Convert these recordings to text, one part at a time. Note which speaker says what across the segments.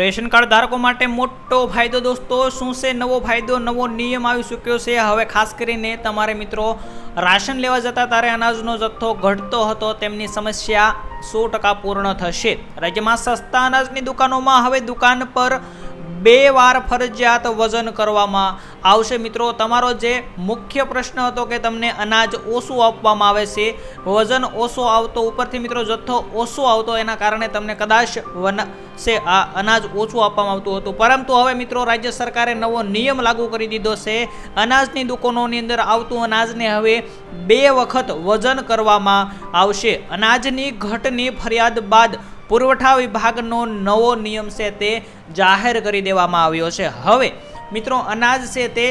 Speaker 1: Ration card ધારકો માટે મોટો ફાયદો દોસ્તો, શું છે નવો ફાયદો, નવો નિયમ આવી ચૂક્યો છે? હવે ખાસ કરીને તમારે મિત્રો રાશન લેવા જતા ત્યારે અનાજનો જથ્થો ઘટતો હતો, તેમની સમસ્યા સો ટકા પૂર્ણ થશે. રાજ્યમાં સસ્તા અનાજની દુકાનોમાં હવે દુકાન પર બે વાર ફરજિયાત વજન કરવામાં આવશે. મિત્રો, તમારો જે મુખ્ય પ્રશ્ન હતો કે તમને અનાજ ઓછું આપવામાં આવે છે, વજન ઓછો આવતો ઉપરથી મિત્રો, જથ્થો ઓછો આવતો એના કારણે તમને કદાચ વન છે આ અનાજ ઓછું આપવામાં આવતું હતું. પરંતુ હવે મિત્રો, રાજ્ય સરકારે નવો નિયમ લાગુ કરી દીધો છે. અનાજની દુકાનોની અંદર આવતું અનાજને હવે બે વખત વજન કરવામાં આવશે. અનાજની ઘટની ફરિયાદ બાદ પુરવઠા વિભાગનો નવો નિયમ છે તે જાહેર કરી દેવામાં આવ્યો છે. હવે, મિત્રો, અનાજ છે તે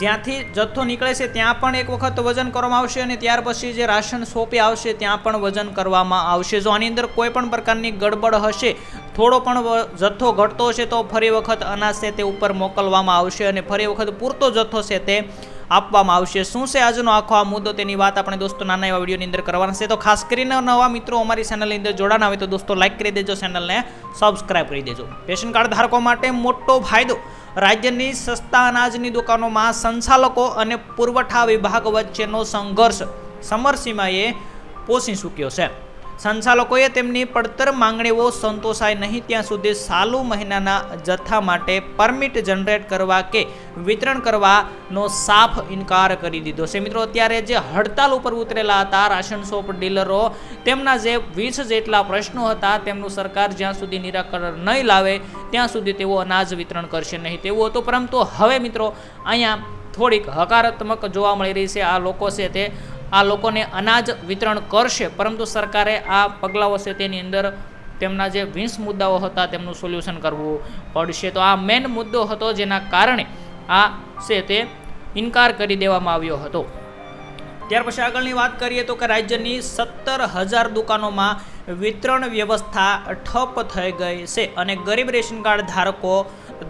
Speaker 1: જ્યાંથી જથ્થો નીકળે છે ત્યાં પણ એક વખત વજન કરવામાં આવશે અને ત્યાર પછી જે રાશન સોંપી આવશે ત્યાં પણ વજન કરવામાં આવશે. જો આની અંદર કોઈ પણ પ્રકારની ગડબડ હશે, થોડો પણ જથ્થો ઘટતો હશે તો ફરી વખત અનાજ છે તે ઉપર મોકલવામાં આવશે અને ફરી વખત પૂરતો જથ્થો છે તે આપવામાં આવશે. શું છે આજનો આખો આ મુદ્દો? તેની વાત આપણે દોસ્તો નાના એવા વિડીયોની અંદર કરવાના છે. તો ખાસ કરીને નવા મિત્રો અમારી ચેનલની અંદર જોડાના હોય તો દોસ્તો લાઈક કરી દેજો ચેનલને સબસ્ક્રાઇબ કરી દેજો. રેશન કાર્ડ ધારકો માટે મોટો ફાયદો. રાજ્યની સસ્તા અનાજની દુકાનોમાં સંચાલકો અને પુરવઠા વિભાગ વચ્ચેનો સંઘર્ષ સમરસીમાએ પોષી ચૂક્યો છે. સંચાલકોએ તેમની પડતર માંગણીઓ સંતોષાય નહીં ત્યાં સુધી ચાલુ મહિનાના જથ્થા માટે પરમિટ જનરેટ કરવા કે વિતરણ કરવાનો સાફ ઇનકાર કરી દીધો છે. મિત્રો, અત્યારે જે હડતાલ ઉપર ઉતરેલા હતા રાશન શોપ ડીલરો, તેમના જે વીસ જેટલા પ્રશ્નો હતા, તેમનું સરકાર જ્યાં સુધી નિરાકરણ નહીં લાવે, ત્યાં સુધી તેઓ અનાજ વિતરણ કરશે નહીં. તેવું હતું, પરંતુ હવે મિત્રો, અહીંયા થોડીક હકારાત્મક જોવા મળી રહી છે. આ લોકો છે તે આ લોકોને અનાજ વિતરણ કરશે. પરંતુ સરકારે આ પગલાઓ છે તેની અંદર તેમના જે વીસ મુદ્દાઓ હતા તેમનું સોલ્યુશન કરવું પડશે. તો આ મેન મુદ્દો હતો જેના કારણે આ છે તે ઇનકાર કરી દેવામાં આવ્યો હતો. ત્યાર પછી આગળની વાત કરીએ તો કે રાજ્યની સત્તર હજાર દુકાનોમાં વિતરણ વ્યવસ્થા ઠપ થઈ ગઈ છે અને ગરીબ રેશન કાર્ડ ધારકો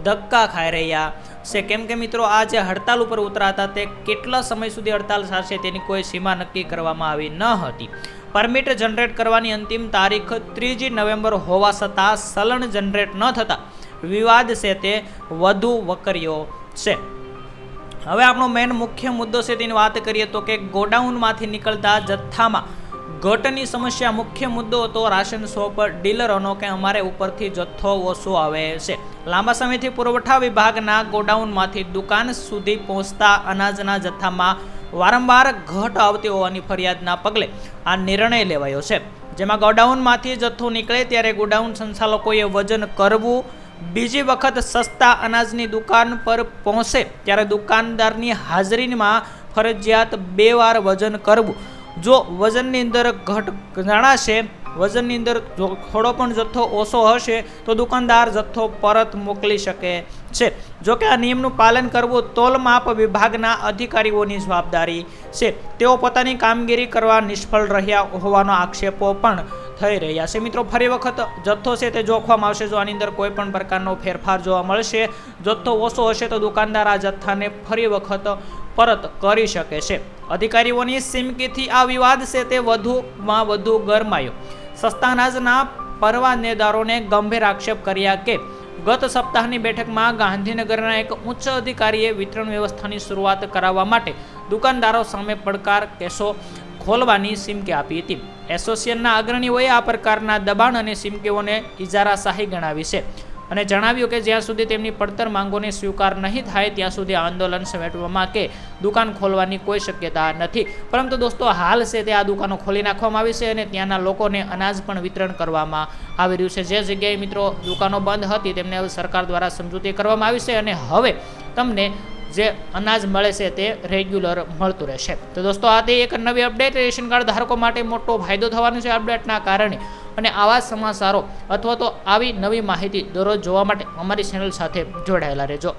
Speaker 1: ધક્કા ખાઈ રહ્યા છે. કેમ કે મિત્રો, આ જે હડતાલ ઉપર ઉતરાતા તે કેટલા સમય સુધી હડતાલ ચાલશે તેની કોઈ સીમા નક્કી કરવામાં આવી ન હતી. પરમિટ જનરેટ કરવાની અંતિમ તારીખ ત્રીજી નવેમ્બર હોવા છતાં સલણ જનરેટ ન થતાં વિવાદ છે તે વધુ વકર્યો છે. હવે આપણો મેન મુખ્ય મુદ્દો છે તેની વાત કરીએ તો કે ગોડાઉનમાંથી નીકળતા જથ્થામાં ઘટની સમસ્યા મુખ્ય મુદ્દો હતો રાશન શોપ ડીલરોનો કે અમારે ઉપરથી જથ્થો ઓછો આવે છે. લાંબા સમયથી પુરવઠા વિભાગના ગોડાઉનમાંથી દુકાન સુધી પહોંચતા અનાજના જથ્થામાં વારંવાર ઘટ આવતી હોવાની ફરિયાદના પગલે આ નિર્ણય લેવાયો છે. જેમાં ગોડાઉનમાંથી જથ્થો નીકળે ત્યારે ગોડાઉન સંચાલકોએ વજન કરવું, બીજી વખત સસ્તા અનાજની દુકાન પર પહોંચે ત્યારે દુકાનદારની હાજરીમાં ફરજિયાત બે વાર વજન કરવું જો વજનની અંદર ઘટ જણાશે, વજનની અંદર જો થોડો પણ જથ્થો ઓછો હશે, તો દુકાનદાર જથ્થો પરત મોકલી શકે છે. જો કે આ નિયમનું પાલન કરવું તોલમાપ વિભાગના અધિકારીઓની જવાબદારી છે. તેઓ પોતાની કામગીરી કરવા નિષ્ફળ રહ્યા હોવાનો આક્ષેપો પણ થઈ રહ્યા છે. મિત્રો, ફરી વખત જથ્થો છે તે જોખવામાં આવશે. જો આની અંદર કોઈ પણ પ્રકારનો ફેરફાર જોવા મળશે, જથ્થો ઓછો હશે તો દુકાનદાર આ જથ્થાને ફરી વખત પરત કરી શકે છે. અધિકારીઓની સિમકીથી આ વિવાદ છે તે વધુમાં વધુ ગરમાયો. સસ્તાનાજના પરવાનેદારોને ગંભીર આક્ષેપ કર્યા કે, ગત સપ્તાહની બેઠકમાં ગાંધીનગરના એક ઉચ્ચ અધિકારીએ વિતરણ વ્યવસ્થાની શરૂઆત કરાવવા માટે દુકાનદારો સામે પડકાર કેસો ખોલવાની સિમકી આપી હતી. એસોસિએશનના અગ્રણીઓએ આ પ્રકારના દબાણ અને સિમકીઓને ઇજારાશાહી ગણાવી છે. અને જણાવ્યું કે જ્યાં સુધી તેમની પડતર માંગોને સ્વીકાર નહીં થાય, ત્યાં સુધી આંદોલન સમેટવામાં કે દુકાન ખોલવાની કોઈ શક્યતા નથી. પરંતુ દોસ્તો, હાલ છે તે આ દુકાનો ખોલી નાખવામાં આવી છે અને ત્યાંના લોકોને અનાજ પણ વિતરણ કરવામાં આવી રહ્યું છે. જે જગ્યાએ મિત્રો દુકાનો બંધ હતી, તેમને સરકાર દ્વારા સમજૂતી કરવામાં આવી છે અને હવે તમને જે અનાજ મળે છે તે રેગ્યુલર મળતું રહેશે. તો દોસ્તો, આ તે એક નવી અપડેટ. રેશન કાર્ડ ધારકો માટે મોટો ફાયદો થવાનો છે અપડેટના કારણે. અને આવા સમાચારો અથવા તો આવી નવી માહિતી દરરોજ જોવા માટે અમારી ચેનલ સાથે જોડાયેલા રહેજો.